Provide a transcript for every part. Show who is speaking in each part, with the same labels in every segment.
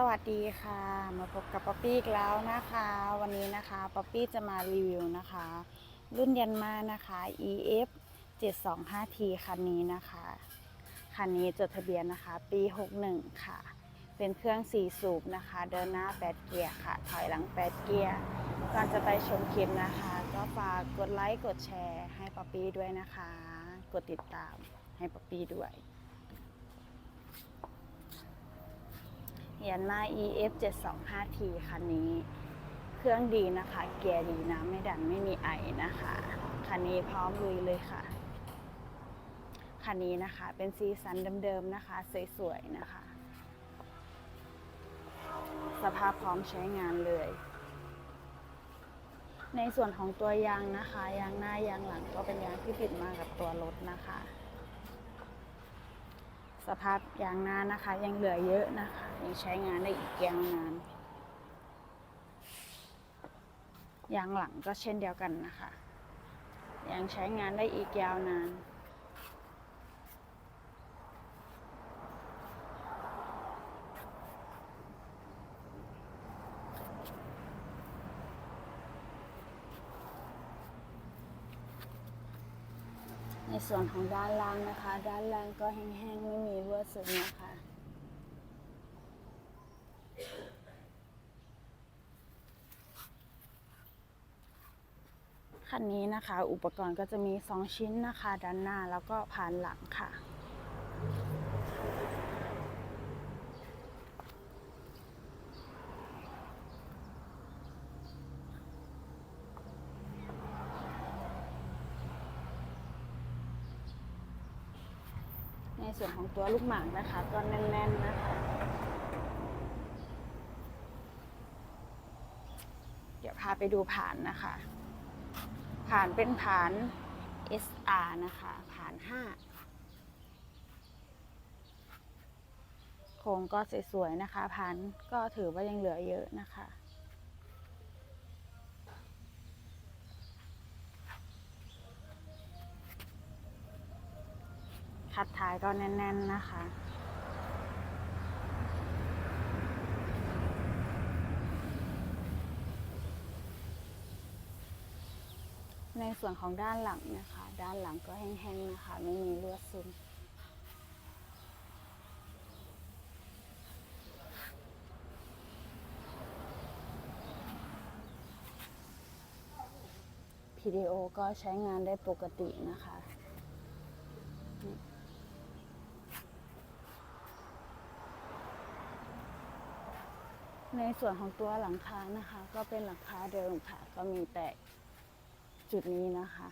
Speaker 1: สวัสดีค่ะ มาพบกับป๊อปปี้อีกแล้วนะคะ วันนี้นะคะป๊อปปี้จะมารีวิวนะคะ รุ่นยันมานะคะ EF 725T คันนี้นะคะ คันนี้จดทะเบียนนะคะ ปี 61 ค่ะ เป็นเครื่อง4สูบนะคะ เดินหน้า 8 เกียร์ค่ะ ถอยหลัง 8 เกียร์ก่อนจะไปชมคลิปนะคะ ก็ฝากกดไลค์กดแชร์ให้ป๊อปปี้ด้วยนะคะ กดติดตามให้ป๊อปปี้ด้วย ยันมา EF 725T คันนี้ เครื่องดีนะคะ เกียร์ดีนะไม่ดันไม่มีไอนะคะ คันนี้พร้อมลุยเลยค่ะ คันนี้นะคะเป็นซีซันเดิมๆนะคะ สวยๆนะคะ สภาพพร้อมใช้งานเลย ในส่วนของตัวยางนะคะ ยางหน้ายางหลังก็เป็นยางที่ติดมากับตัวรถนะคะ สภาพยางนานะคะ ยังเหลือเยอะนะคะ ยังใช้งานได้อีกยาวนานยางหลังก็เช่นเดียวกันนะคะ ยังใช้งานได้อีกยาวนาน ส่วนของด้านล่างนะคะ ด้านล่างก็แห้งๆ ไม่มีรั่วซึมนะคะคันนี้นะคะ อุปกรณ์ก็จะมี 2 ชิ้นนะคะ ด้านหน้าแล้วก็ผ่านหลังค่ะ ส่วนของตัวลูกหมากนะคะก็แน่นๆนะคะ เดี๋ยวพาไปดูผ่านนะคะ ผ่านเป็นผ่าน SR นะคะผ่าน 5 โครงก็สวยๆนะคะผ่านก็ถือว่ายังเหลือเยอะนะคะ คัดท้ายก็แน่น ๆนะคะ ในส่วนของด้านหลังนะคะ ด้านหลังก็แห้งๆนะคะ ไม่มีลวดซึม PDO ก็ใช้งานได้ปกตินะคะ ในส่วนของตัวหลังคานะคะ ก็เป็นหลังคาเดิมค่ะ ก็มีแตกจุดนี้นะคะ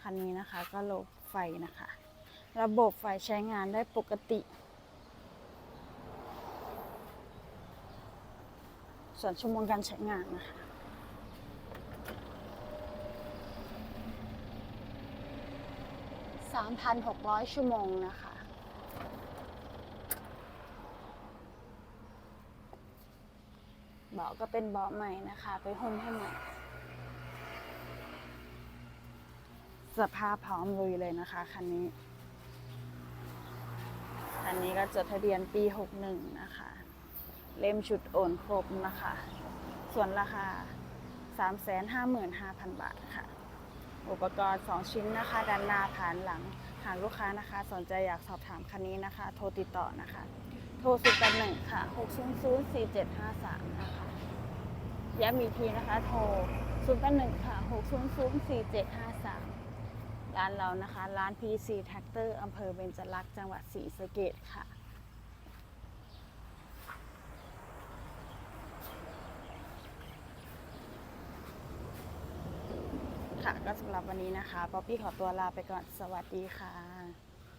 Speaker 1: คันนี้นะคะก็ระบบไฟนะคะ ระบบไฟใช้งานได้ปกติ ส่วนชั่วโมงการใช้งานนะคะ 3,600 ชั่วโมงนะคะ เบาะก็เป็นเบาะใหม่นะคะ ไปหุ้มให้ใหม่สภาพพร้อมลุยเลยนะคะคันนี้ คันนี้ก็จดทะเบียนปี 61 นะคะ เล่มชุดโอนครบนะคะ ส่วนราคา 355,000 บาทค่ะ อุปกรณ์ 2 ชิ้นนะคะ ด้านหน้าผ่านหลัง หากลูกค้านะคะ สนใจอยากสอบถามคันนี้นะคะ โทรติดต่อนะคะ โทร0 8 1ค่ะ600 4753นะคะย้ำอีกทีนะคะ โทร0 8 1ค่ะ600 4753ร้านเรานะคะ ร้าน PC Tractor อำเภอเบญจลักษณ์จังหวัดศรีสะเกษค่ะ ค่ะก็สำหรับวันนี้นะคะ ป๊อปปี้ขอตัวลาไปก่อน สวัสดีค่ะ